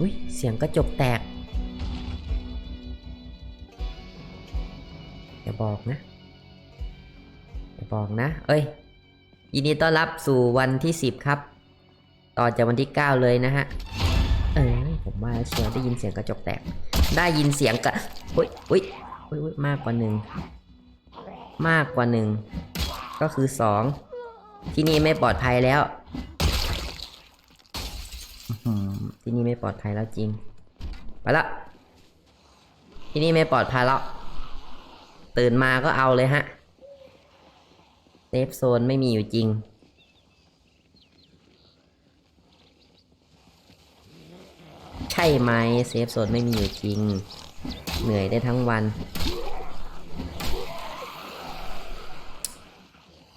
อุ้ยเสียงกระจกแตก อย่าบอกนะ อย่าบอกนะ เอ้ย ยินดีต้อนรับสู่วันที่ 10 ครับ ต่อจากวันที่ 9 เลยนะฮะ เอ้ยผมว่าเชียวได้ยินเสียงกระจกแตก ได้ยินเสียงกระอุ้ยอุ้ยอุ้ยมากกว่าหนึ่ง มากกว่าหนึ่ง ก็คือสองที่นี่ไม่ปลอดภัยแล้ว ที่นี่ไม่ปลอดภัยแล้วจริง ไปละ ที่นี่ไม่ปลอดภัยแล้ว ตื่นมาก็เอาเลยฮะ เซฟโซนไม่มีอยู่จริง ใช่ไหมเซฟโซนไม่มีอยู่จริง เหนื่อยได้ทั้งวัน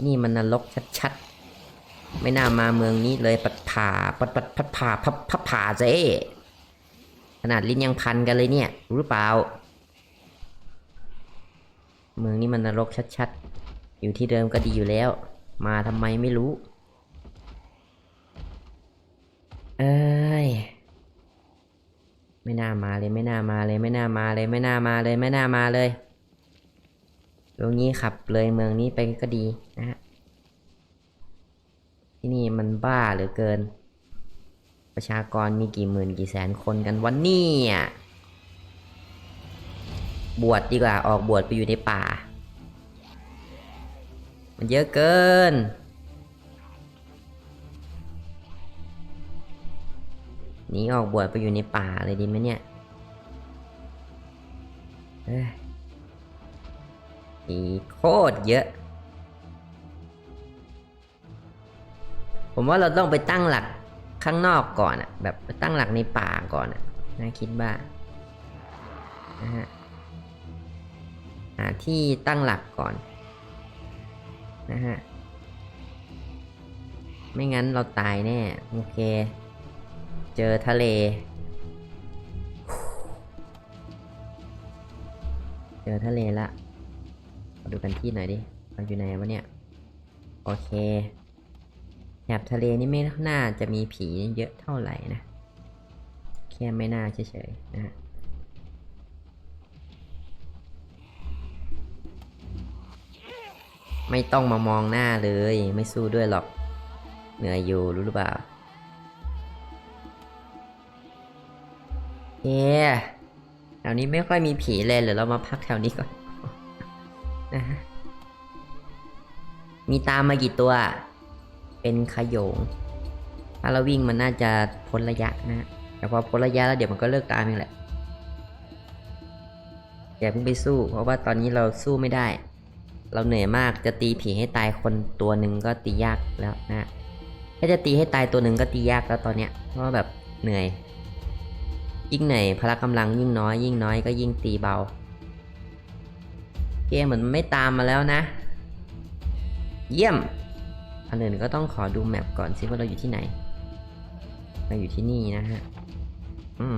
นี่มันนรกชัดๆ ไม่น่ามาเมืองนี้เลยปัดผ่าปัดปัดพัดผ่าพับพับผ่าเจ๊ขนาดลิ้นยังพันกันเลยเนี่ย รู้หรือเปล่า เมืองนี้มันนรกชัดๆ อยู่ที่เดิมก็ดีอยู่แล้ว มาทำไมไม่รู้ เอ้ยไม่น่ามาเลยไม่น่ามาเลยไม่น่ามาเลยไม่น่ามาเลยไม่น่ามาเลยตรงนี้ขับเลยเมืองนี้ไปก็ดีนะฮะ ที่นี่มันบ้าเหลือเกิน ประชากรมีกี่หมื่นกี่แสนคนกันวันนี้อะบวชดีกว่าออกบวชไปอยู่ในป่า มันเยอะเกินหนีออกบวชไปอยู่ในป่าเลยดีไหมเนี่ยเอ้ยอีโคตรเยอะ ผมว่าเราต้องไปตั้งหลักข้างนอกก่อนอะแบบไปตั้งหลักในป่าก่อนอะน่าคิดว่านะฮะหาที่ตั้งหลักก่อนนะฮะไม่งั้นเราตายแน่โอเค เจอทะเล เจอทะเลละมาดูกันที่หน่อยดิเราอยู่ไหนวะเนี่ย โอเค แถบทะเลนี่ไม่น่าจะมีผีเยอะเท่าไหร่นะ แค่ไม่น่าเฉยๆนะฮะไม่ต้องมามองหน้าเลย ไม่สู้ด้วยหรอก เหนื่อยอยู่รู้หรือเปล่าเย้แถวนี้ไม่ค่อยมีผีเลยเดี๋ยวเรามาพักแถวนี้ก่อนนะฮะมีตามมากี่ตัว เป็นขโยงถ้าเราวิ่งมันน่าจะพ้นระยะนะ แต่พอพ้นระยะแล้วเดี๋ยวมันก็เลิกตามเองแหละอย่าเพิ่งไปสู้ เพราะว่าตอนนี้เราสู้ไม่ได้ เราเหนื่อยมากจะตีผีให้ตายคนตัวหนึ่งก็ตียากแล้วนะถ้าจะตีให้ตายตัวหนึ่งก็ตียากแล้วตอนเนี้ยเพราะแบบเหนื่อย ยิ่งเหนื่อยพละกำลังยิ่งน้อย ยิ่งน้อยก็ยิ่งตีเบาเกมเหมือนไม่ตามมาแล้วนะ เยี่ยม อันอื่นก็ต้องขอดูแมปก่อนสิว่าเราอยู่ที่ไหน เราอยู่ที่นี่นะฮะ อืม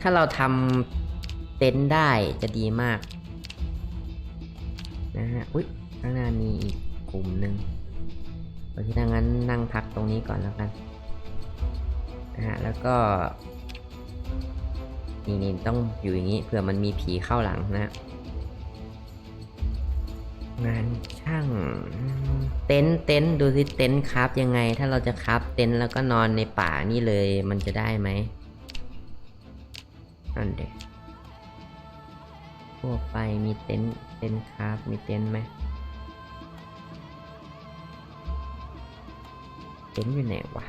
ถ้าเราทำเต็นท์ได้จะดีมาก นะฮะ อุ๊ย ข้างหน้ามีอีกกลุ่มหนึ่งโอเคถ้างั้นนั่งพักตรงนี้ก่อนแล้วกันนะฮะ แล้วก็ นี่นี่ต้องอยู่อย่างนี้เผื่อมันมีผีเข้าหลังนะฮะ งานช่างเต็นเต็นดูสิเต็นครับยังไง ถ้าเราจะครับเต็นแล้วก็นอนในป่านี่เลยมันจะได้ไหมอันเด็กทั่วไปมีเต็นเต็นครับมีเต็นไหมเต็นอยู่ไหนวะ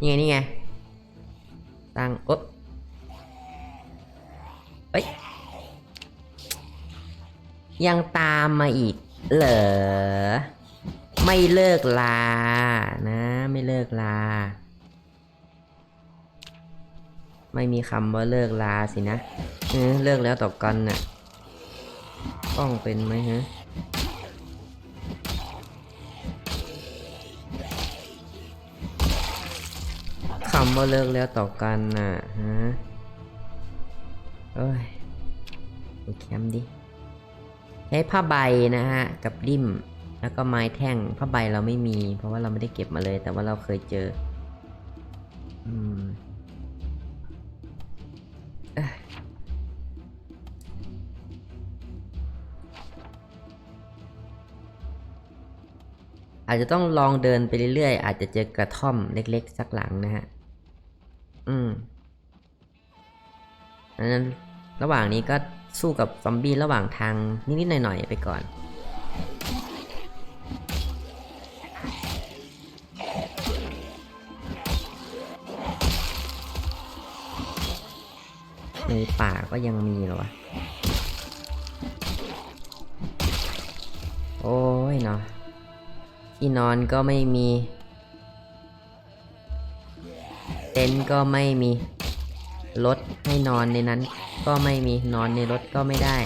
นี่ไงนี่ไงตั้งอ๊บเอ้ย ยังตามมาอีก เหรอ ไม่เลิกลา นะ ไม่เลิกลา ไม่มีคำว่าเลิกลาสินะเออเลิกแล้วต่อกันน่ะ ต้องเป็นไหมฮะคำว่าเลิกแล้วต่อกันน่ะฮะเอ้ยดูแคมป์ดิ ใช้ผ้าใบนะฮะกับริมแล้วก็ไม้แท่งผ้าใบเราไม่มี เพราะว่าเราไม่ได้เก็บมาเลย แต่ว่าเราเคยเจออืมอาจจะต้องลองเดินไปเรื่อยๆ อาจจะเจอกระท่อมเล็กๆ สักหลังนะฮะ อืมดังนั้นระหว่างนี้ก็ สู้กับซอมบี้ระหว่างทางนิดๆหน่อยๆไปก่อน ในป่าก็ยังมีเหรอวะ โอ้ยเนาะที่นอนก็ไม่มี เต็นท์ก็ไม่มี รถให้นอนในนั้น ก็ไม่มีนอนในรถก็ไม่ได้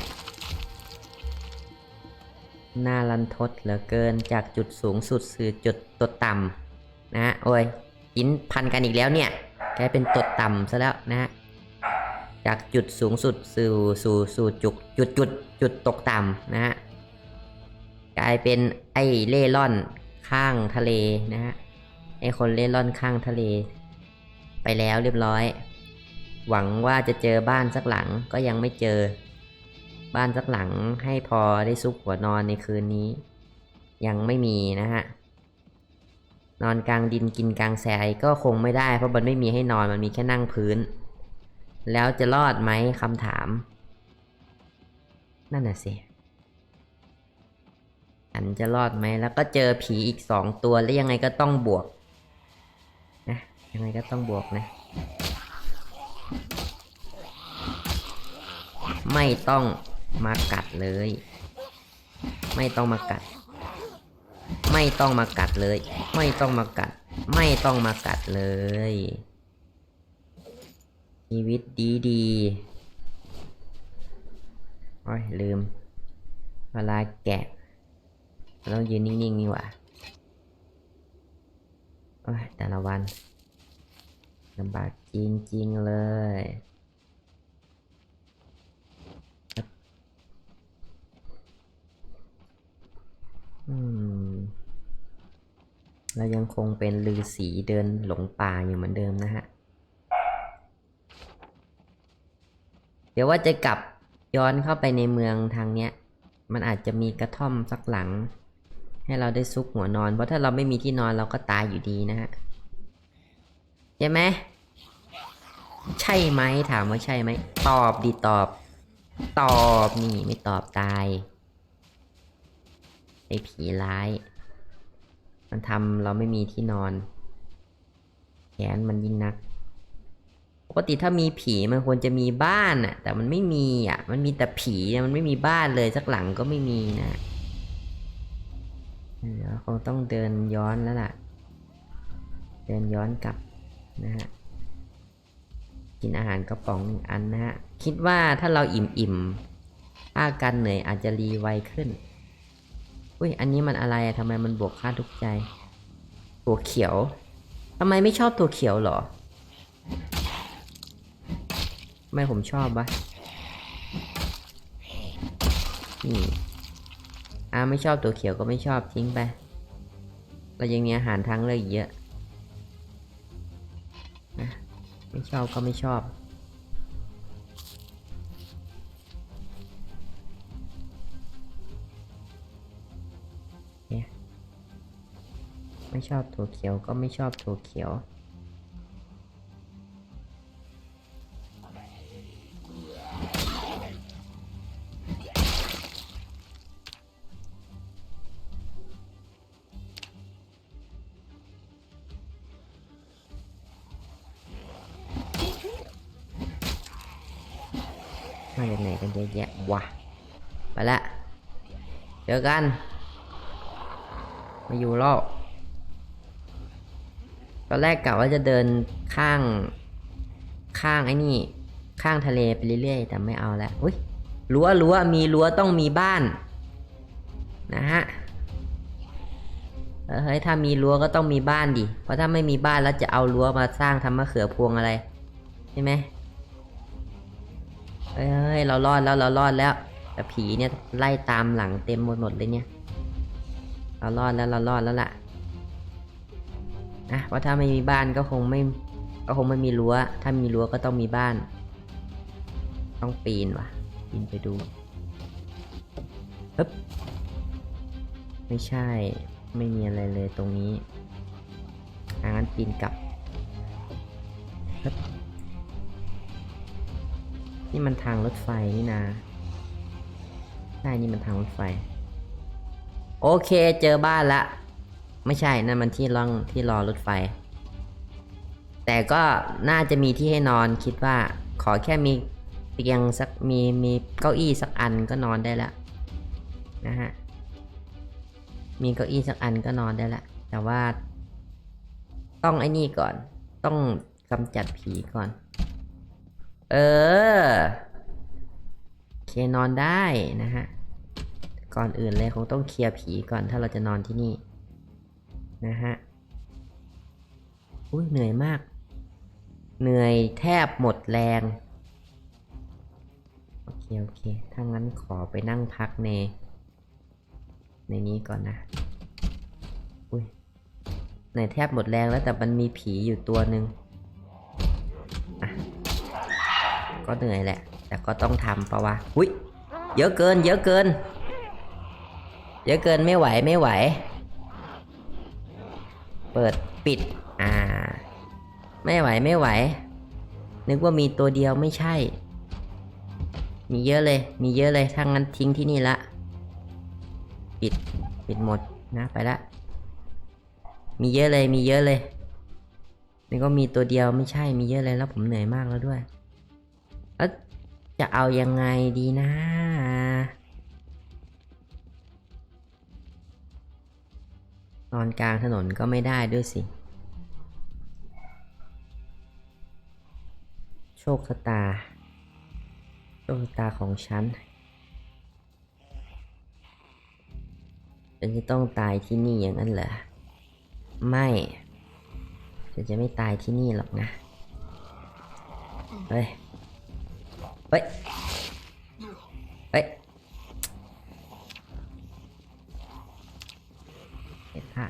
น่ารันทดเหลือเกินจากจุดสูงสุดสู่จุดตดต่ำนะฮะโอ้ยหินพันกันอีกแล้วเนี่ยกลายเป็นตดต่ำซะแล้วนะฮะจากจุดสูงสุดสู่สู่สู่จุดจุดจุดจุดตกต่ำนะฮะกลายเป็นไอ้เล่ร่อนข้างทะเลนะฮะไอ้คนเล่ร่อนข้างทะเล ไปแล้วเรียบร้อย หวังว่าจะเจอบ้านสักหลังก็ยังไม่เจอ บ้านสักหลังให้พอได้ซุกหัวนอนในคืนนี้ ยังไม่มีนะฮะ นอนกลางดินกินกลางแสยก็คงไม่ได้ เพราะมันไม่มีให้นอนมันมีแค่นั่งพื้น แล้วจะรอดไหมคำถาม นั่นน่ะสิอันจะรอดไหมแล้วก็เจอผีอีกสองตัวแล้วยังไงก็ต้องบวกนะยังไงก็ต้องบวกนะ ไม่ต้องมากัดเลย ไม่ต้องมากัด ไม่ต้องมากัดเลย ไม่ต้องมากัด ไม่ต้องมากัดเลย ชีวิตดีดีๆโอ้ยลืม เวลาแกะเรายืนนิ่งๆนี่หว่าโอ้ยแต่ละวัน ลำบากจริงๆเลยอืมเรายังคงเป็นลือสีเดินหลงป่าอยู่เหมือนเดิมนะฮะ เดี๋ยวว่าจะกลับย้อนเข้าไปในเมืองทางเนี้ย มันอาจจะมีกระท่อมสักหลัง ให้เราได้ซุกหัวนอน เพราะถ้าเราไม่มีที่นอนเราก็ตายอยู่ดีนะฮะ ใช่ไหมใช่ไหมถามว่าใช่ไหมตอบดีตอบ ตอบนี่ไม่ตอบตายไอ้ผีร้าย มันทำเราไม่มีที่นอน แขนมันยิ่งนักปกติถ้ามีผีมันควรจะมีบ้านอะแต่มันไม่มีอะมันมีแต่ผีมันไม่มีบ้านเลยสักหลังก็ไม่มีนะเดี๋ยวคงต้องเดินย้อนแล้วล่ะ เดินย้อนกลับ นะฮะกินอาหารกระป๋องหนึ่งอันนะฮะคิดว่าถ้าเราอิ่มอิ่มอาการเหนื่อยอาจจะรีไวขึ้นอุ้ยอันนี้มันอะไรอะทำไมมันบวกค่าทุกใจตัวเขียวทำไมไม่ชอบตัวเขียวเหรอไมผมชอบวะนี่อ่าไม่ชอบตัวเขียวก็ไม่ชอบทิ้งไปเรายังมีอาหารทั้งเลยอีกเยอะ ไม่ชอบก็ไม่ชอบ ไม่ชอบถั่วเขียวก็ไม่ชอบถั่วเขียว มาจากไหนกันเยอะแยะวะไปละเจอกันมาอยู่รอบตอนแรกกะว่าจะเดินข้าง ข้างไอ้นี่ ข้างทะเลไปเรื่อยๆ แต่ไม่เอาแล้วอุ้ยรั้วรั้วมีรั้วต้องมีบ้าน นะฮะเออเฮ้ยถ้ามีรั้วก็ต้องมีบ้านดิ เพราะถ้าไม่มีบ้านแล้วจะเอารั้วมาสร้างทำมะเขือพวงอะไร ใช่ไหม เฮ้ยเรารอดแล้วเรารอดแล้ว แต่ผีเนี่ยไล่ตามหลังเต็มหมดหมดเลยเนี่ย เรารอดแล้วเรารอดแล้วล่ะนะเพราะถ้าไม่มีบ้านก็คงไม่ก็คงไม่มีรั้ว ถ้ามีรั้วก็ต้องมีบ้าน ต้องปีนว่ะ ปีนไปดูปึ๊บไม่ใช่ ไม่มีอะไรเลยตรงนี้อางั้นปีนกลับปึ๊บ นี่มันทางรถไฟนี่นาใช่นี่มันทางรถไฟ โอเคเจอบ้านละ ไม่ใช่นั่นมันที่ร่องที่รอรถไฟ แต่ก็น่าจะมีที่ให้นอนคิดว่า ขอแค่มีเตียงสักมีมีเก้าอี้สักอันก็นอนได้แล้วนะฮะมีเก้าอี้สักอันก็นอนได้แล้วแต่ว่า ต้องไอ้นี่ก่อน ต้องกำจัดผีก่อน เออโอเคนอนได้นะฮะ ก่อนอื่นเลยคงต้องเคลียร์ผีก่อนถ้าเราจะนอนที่นี่ นะฮะ อุ้ยเหนื่อยมาก เหนื่อยแทบหมดแรง โอเค โอเค ถ้างั้นขอไปนั่งพักใน ในนี้ก่อนนะ อุ้ยเหนื่อยแทบหมดแรงแล้วแต่มันมีผีอยู่ตัวหนึ่ง ก็เหนื่อยแหละ แต่ก็ต้องทำปะวะอุ้ยเยอะเกิน เยอะเกิน เยอะเกินไม่ไหวไม่ไหว เปิดปิด อ่า ไม่ไหวไม่ไหว นึกว่ามีตัวเดียวไม่ใช่ มีเยอะเลย มีเยอะเลยถ้างั้นทิ้งที่นี่ละ ปิด ปิดหมดนะไปละ มีเยอะเลยมีเยอะเลยนึกว่ามีตัวเดียวไม่ใช่มีเยอะเลยแล้วผมเหนื่อยมากแล้วด้วย แล้วจะเอายังไงดีนะ นอนกลางถนนก็ไม่ได้ด้วยสิ โชคชะตา โชคชะตาของฉันฉันจะต้องตายที่นี่อย่างนั้นเหรอ ไม่ฉันจะไม่ตายที่นี่หรอกนะ เฮ้ย เฮ้ย เฮ้ยเห็นปะ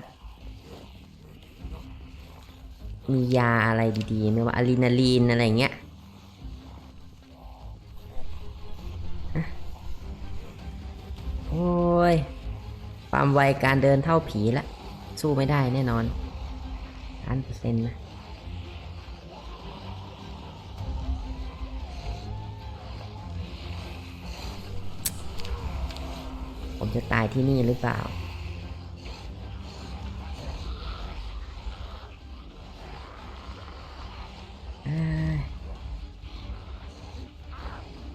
มียาอะไรดีๆไหมว่าอะดรีนาลีนอะไรเงี้ยโอ้ย ความไวการเดินเท่าผีละ สู้ไม่ได้แน่นอนล้านเปอร์เซ็นต์นะ จะตายที่นี่หรือเปล่า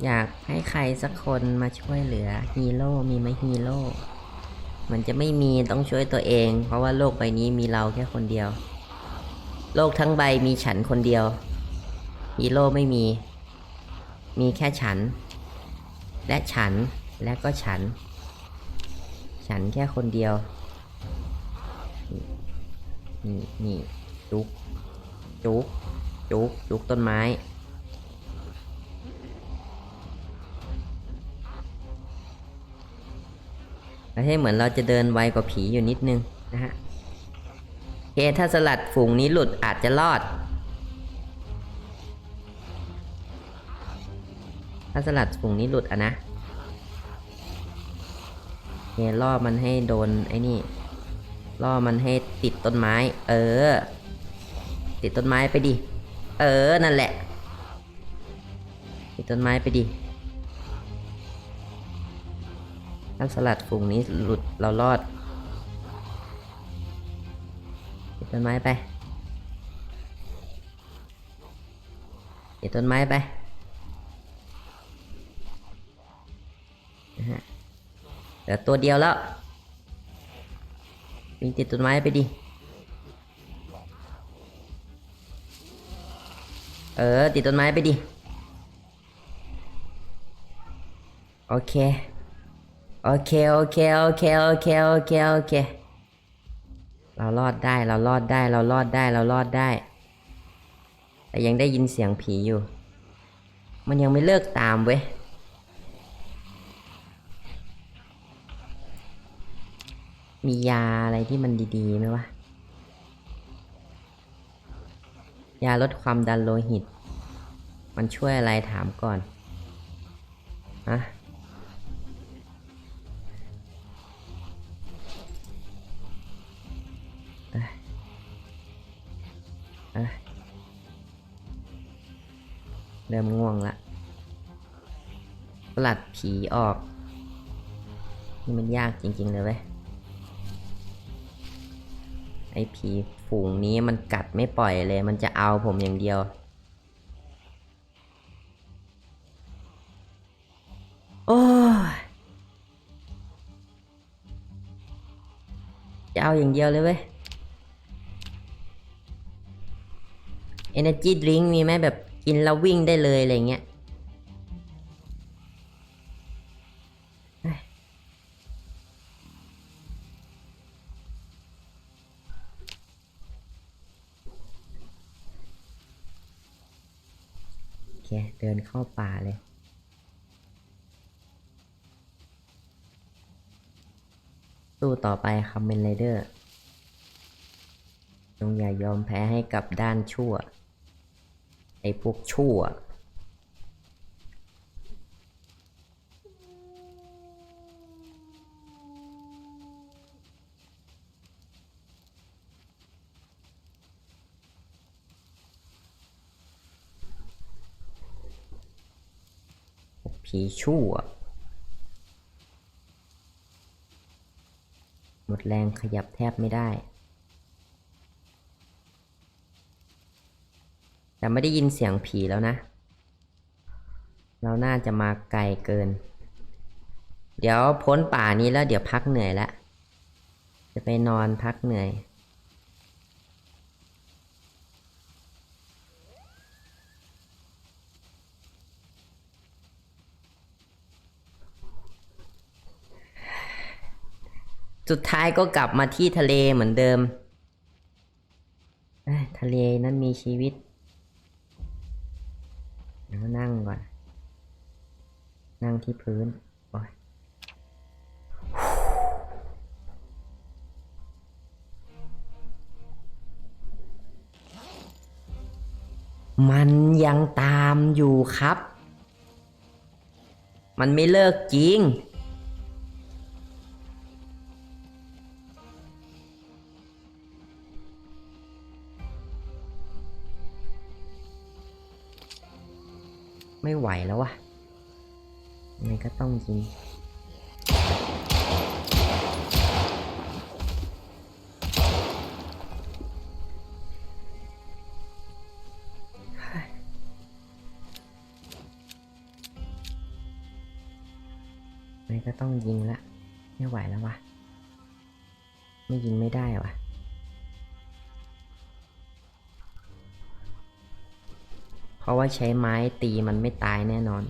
อยากให้ใครสักคนมาช่วยเหลือฮีโร่มีไหมฮีโร่ มันจะไม่มีต้องช่วยตัวเอง เพราะว่าโลกใบนี้มีเราแค่คนเดียว โลกทั้งใบมีฉันคนเดียว ฮีโร่ไม่มี มีแค่ฉัน และฉันและก็ฉัน ฉันแค่คนเดียว นี่นี่จุกจุกจุกจุกต้นไม้ให้เหมือนเราจะเดินไวกว่าผีอยู่นิดนึงนะฮะเคถ้าสลัดฝูงนี้หลุดอาจจะรอด ถ้าสลัดฝูงนี้หลุดอะนะ โอเคล่อมันให้โดนไอ้นี่ล่อมันให้ติดต้นไม้ เออ ติดต้นไม้ไปดิ เออ นั่นแหละ ติดต้นไม้ไปดิถ้าสลัดฝูงนี้หลุดเรารอด ติดต้นไม้ไป ติดต้นไม้ไปนะฮะ เหลือตัวเดียวแล้ววิ่งติดต้นไม้ไปดิ เออ ติดต้นไม้ไปดิ โอเค โอเค โอเค โอเค โอเค โอเค โอเค เรารอดได้ เรารอดได้ เรารอดได้ เรารอดได้ แต่ยังได้ยินเสียงผีอยู่ มันยังไม่เลิกตามเว้ย มียาอะไรที่มันดีๆไหมวะ ยาลดความดันโลหิต มันช่วยอะไรถามก่อนฮะเอ้ยเอ้ยเริ่มง่วงละปลัดผีออก นี่มันยากจริง ๆ เลยเว้ย ไอ้ผีฝูงนี้มันกัดไม่ปล่อยเลย มันจะเอาผมอย่างเดียว โอ้ยจะเอาอย่างเดียวเลยเว้ย Energy Drink มีไหมแบบกินแล้ววิ่งได้เลยอะไรเงี้ย ต่อไปคอมเมนไรเดอร์จงอย่ายอมแพ้ให้กับด้านชั่ว ไอ้พวกชั่ว ผีชั่ว หมดแรงขยับแทบไม่ได้ แต่ไม่ได้ยินเสียงผีแล้วนะ เราน่าจะมาไกลเกิน เดี๋ยวพ้นป่านี้แล้วเดี๋ยวพักเหนื่อยละ จะไปนอนพักเหนื่อย สุดท้ายก็กลับมาที่ทะเลเหมือนเดิม ทะเลนั้นมีชีวิตเดี๋ยวนั่งก่อน นั่งที่พื้นโอ้ยมันยังตามอยู่ครับ มันไม่เลิกจริง ไม่ไหวแล้ววะยังไงก็ต้องยิงยังไงก็ต้องยิงละ ไม่ไหวแล้ววะ ไม่ยิงไม่ได้วะ ราะว่าใช้ไม้ตีมันไม่ตายแน่นอน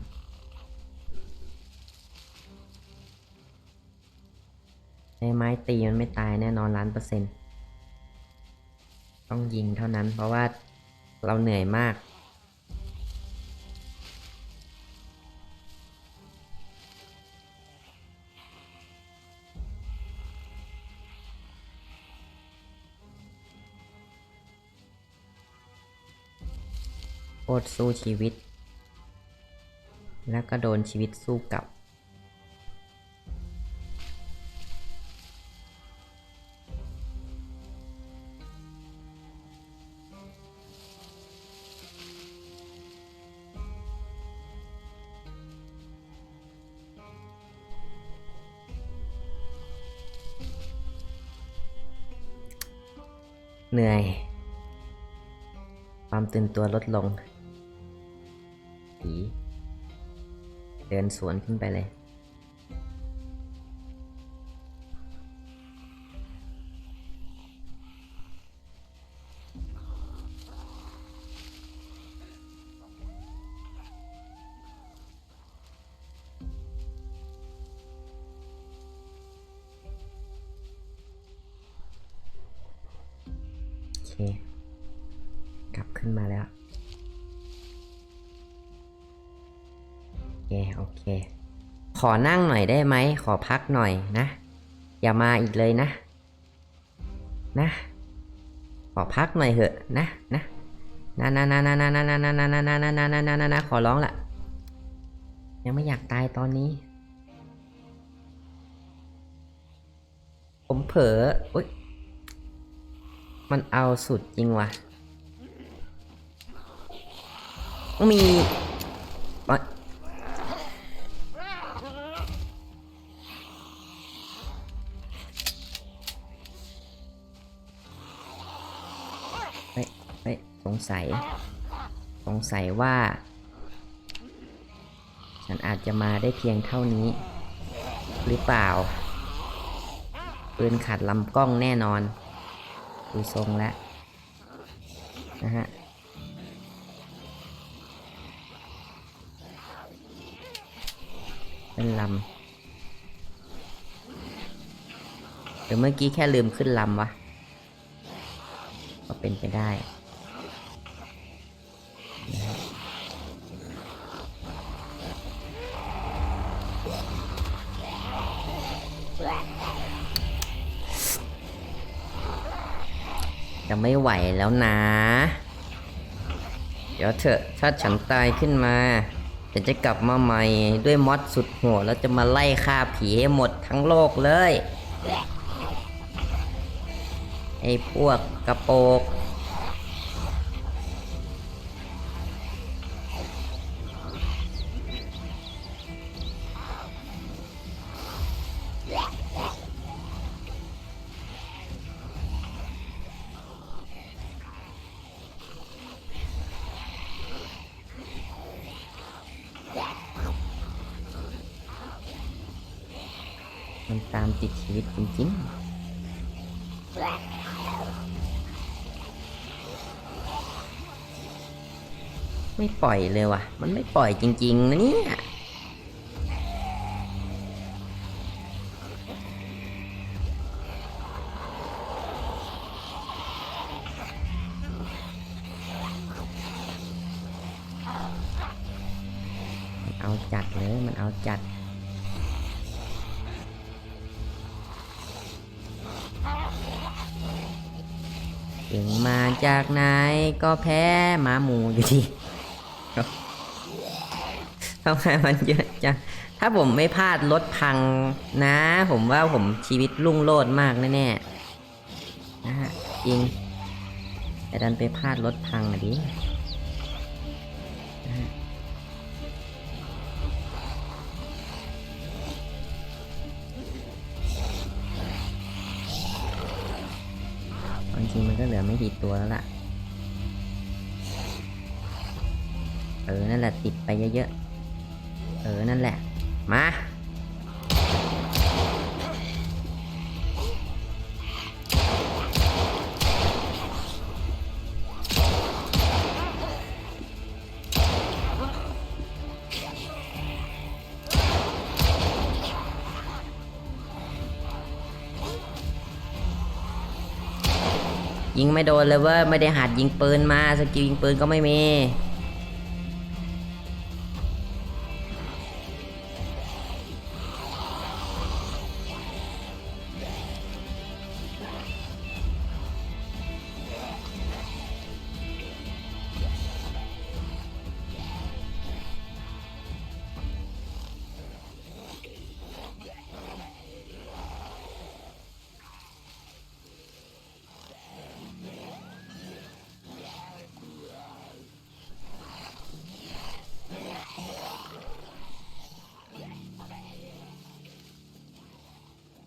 ใช้ไม้ตีมันไม่ตายแน่นอนล้านเปอร์เซ็นต์ ต้องยิงเท่านั้นเพราะว่าเราเหนื่อยมาก โคตรสู้ชีวิต แล้วก็โดนชีวิตสู้กลับ เหนื่อย ความตื่นตัวลดลง ดินสวนขึ้นไปเลย โอเค กลับขึ้นมาแล้ว โอเคโอเค ขอนั่งหน่อยได้ไหม ขอพักหน่อยนะ อย่ามาอีกเลยนะ นะ ขอพักหน่อยเหอะนะนะนะนะนะนะนะนะนะนะนะนะนะนะนะนะนะนะขอร้องละยังไม่อยากตายตอนนี้ ผมเผลออุ๊ยมันเอาสุดจริงว่ะมี งสัย สงสัยว่า ฉันอาจจะมาได้เพียงเท่านี้ หรือเปล่า ปืนขาดลำกล้องแน่นอน ดูทรงแล้วนะฮะเป็นลำหรือเมื่อกี้แค่ลืมขึ้นลำวะ ก็เป็นไปได้นะฮะจะ ไม่ไหวแล้วนะ เดี๋ยวเถอะถ้าฉันตายขึ้นมาฉันจะกลับมาใหม่ด้วยมอดสุดโหดแล้วจะมาไล่ฆ่าผีให้หมดทั้งโลกเลย ไอ้พวกกระโปง ปล่อยเลยว่ะ มันไม่ปล่อยจริง ๆ นะเนี่ยเอาจัดเลยมันเอาจัด ถึงมาจากไหนก็แพ้หมาหมูอยู่ดี ทำไมมันเยอะจัง ถ้าผมไม่พลาดรถพังนะ ผมว่าผมชีวิตรุ่งโรจน์มากแน่ๆนะฮะจริง แต่ดันไปพลาดรถพังอะดินะฮะเอาจริงมันก็เหลือไม่กี่ตัวแล้วล่ะ เออ นั่นแหละติดไปเยอะๆ ออ นั่นแหละ มา ยิงไม่โดนเลยเว่าไม่ได้หัดยิงปืนมา สกิลยิงปืนก็ไม่มี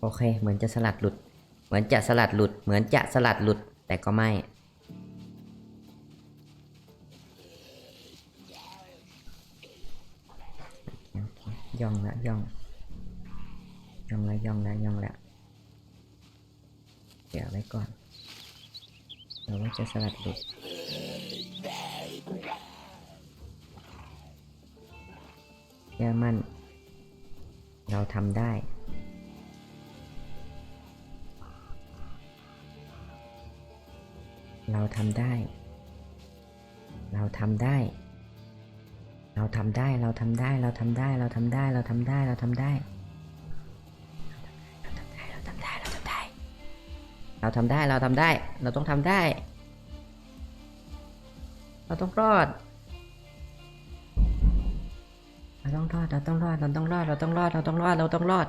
โอเค เหมือนจะสลัดหลุด เหมือนจะสลัดหลุด เหมือนจะสลัดหลุด แต่ก็ไม่ ย่องแล้วย่อง ย่องแล้วย่องแล้วย่องแล้วเดี๋ยวไว้ก่อนเดี๋ยวว่าจะสลัดหลุดเชื่อมั่น เราทำได้ เราทำได้เราทำได้ เราทำได้ เราทำได้ เราทำได้ เราทำได้ เราทำได้ เราทำได้ เราทำได้ เราทำได้ เราทำได้ เราทำได้ เราทำได้ เราต้องทำได้ เราต้องรอด เราต้องรอด เราต้องรอด เราต้องรอด เราต้องรอด เราต้องรอด เราต้องรอด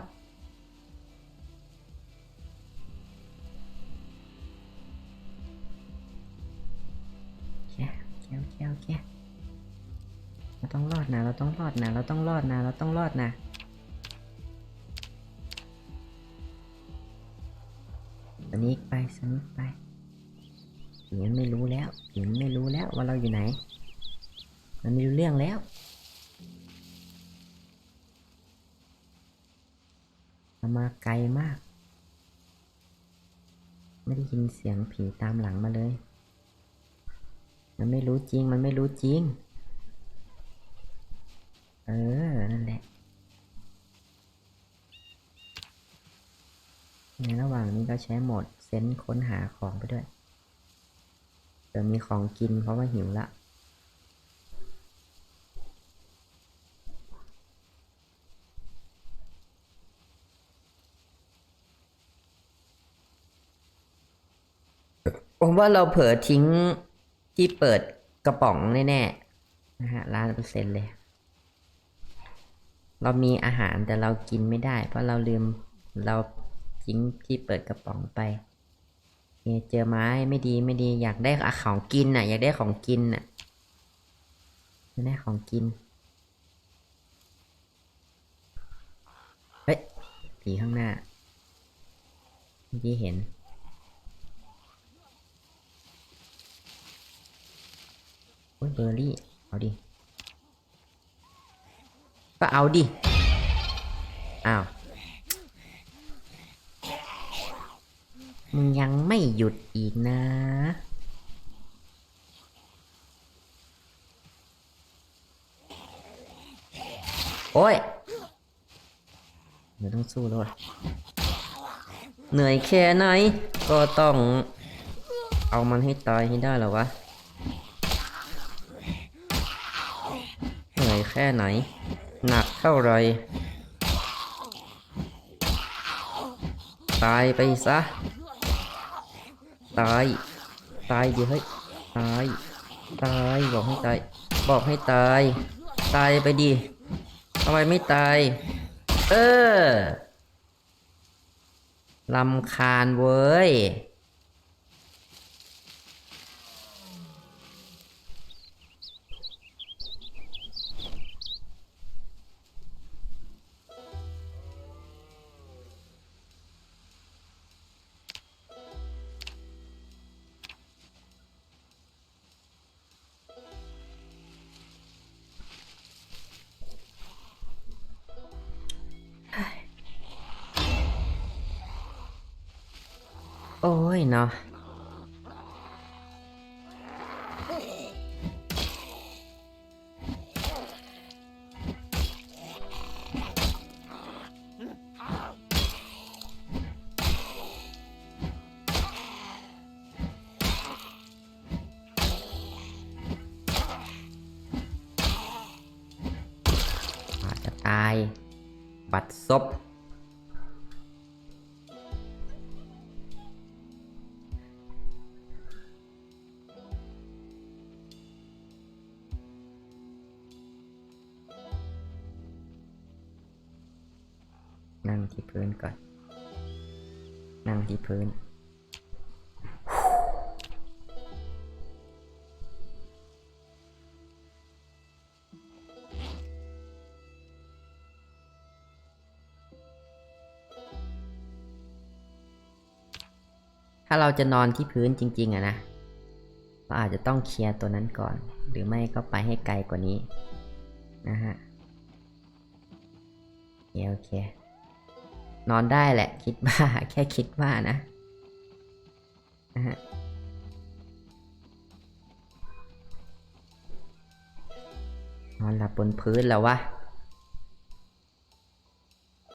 จริง เออ นั่นแหละ ในระหว่างนี้ก็ใช้โหมดเซนค้นหาของไปด้วยเดี๋ยวมีของกินเพราะว่าหิวละผมว่าเราเผลอทิ้งที่เปิด กระป๋องแน่ๆนะฮะล้านเปอร์เซ็นต์เลย เรามีอาหารแต่เรากินไม่ได้ เพราะเราลืมเราทิ้งที่เปิดกระป๋องไปเเจอไม้ไม่ดีไม่ดี อยากได้อาของกินน่ะ อยากได้ของกินน่ะอยากได้ของกินเฮ้ยผีข้างหน้าเมื่อกี้เห็น อ้ยเบอร์รี่ เอาดิ ก็เอาดิ อ้าว มึงยังไม่หยุดอีกนะโอ้ยเดี๋ยวต้องสู้ด้วยเหนื่อยแค่ไหน ก็ต้องเอามันให้ตายให้ได้หรอวะ เหนื่อย แค่ไหน หนักเท่าไร ตายไปซะ ตาย ตายดิเฮ้ย ตาย ตายบอกให้ตาย บอกให้ตาย ตายไปดิทำไมไม่ตาย เออลำคาญเว้ย โอ้ ที่พื้นก่อน นั่งที่พื้น ถ้าเราจะนอนที่พื้นจริง ๆอะนะเราอาจจะต้องเคลียร์ตัวนั้นก่อน หรือไม่ก็ไปให้ไกลกว่านี้นะฮะโอเคโอเค นอนได้แหละ คิดว่าแค่คิดว่านะนะฮะนอนหลับบนพื้นแล้ววะ